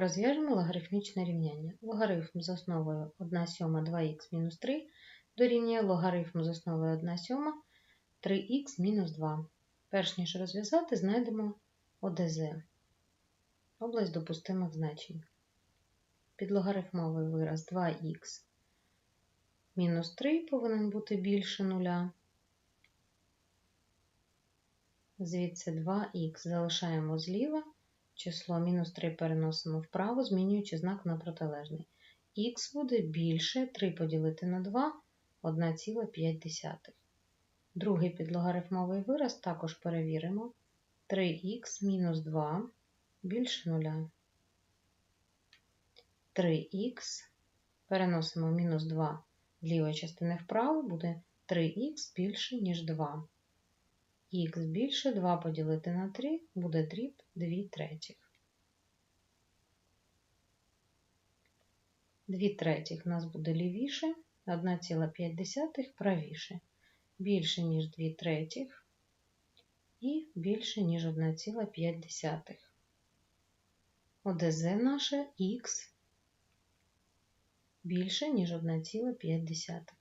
Розв'яжемо логарифмічне рівняння. Логарифм з основою 1 сьома 2х мінус 3 дорівнює логарифм з основою 1 сьома 3х мінус 2. Перш ніж розв'язати, знайдемо ОДЗ – область допустимих значень. Підлогарифмовий вираз 2х мінус 3 повинен бути більше нуля. Звідси 2х залишаємо зліва. Число мінус 3 переносимо вправо, змінюючи знак на протилежний. Х буде більше 3 поділити на 2 1,5. Другий підлогарифмовий вираз також перевіримо. 3х мінус 2 більше 0. 3х переносимо мінус 2 з лівої частини вправо, буде 3х більше, ніж 2 х більше 2 поділити на 3 буде дріб 2 третіх. 2 третіх у нас буде лівіше, 1,5 правіше. Більше, ніж 2 третіх і більше, ніж 1,5. ОДЗ наше х більше, ніж 1,5.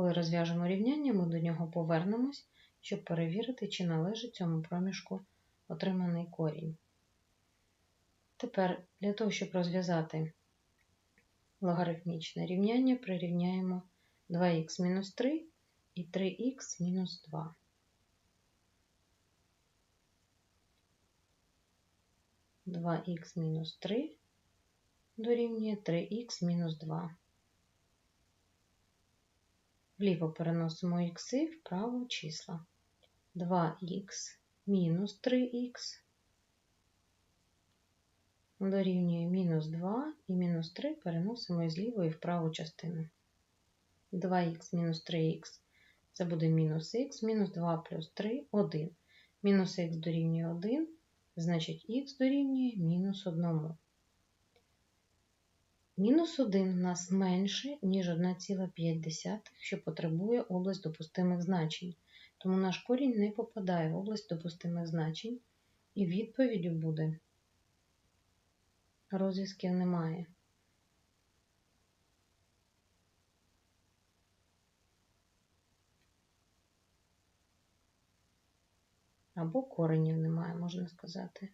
Коли розв'яжемо рівняння, ми до нього повернемось, щоб перевірити, чи належить цьому проміжку отриманий корінь. Тепер для того, щоб розв'язати логарифмічне рівняння, прирівняємо 2х-3 і 3х-2. Два х мінус 3 дорівнює 3х-2. Вліво переносимо ікси, вправо числа. 2х мінус 3х дорівнює мінус 2 і мінус 3 переносимо із лівої в праву частину. 2х мінус 3х це буде мінус х, мінус 2 плюс 3 1. Мінус х дорівнює 1, значить х дорівнює мінус 1. Мінус 1 у нас менше, ніж 1,5, що потребує область допустимих значень. Тому наш корінь не попадає в область допустимих значень, і відповіддю буде розв'язків немає. Або коренів немає, можна сказати.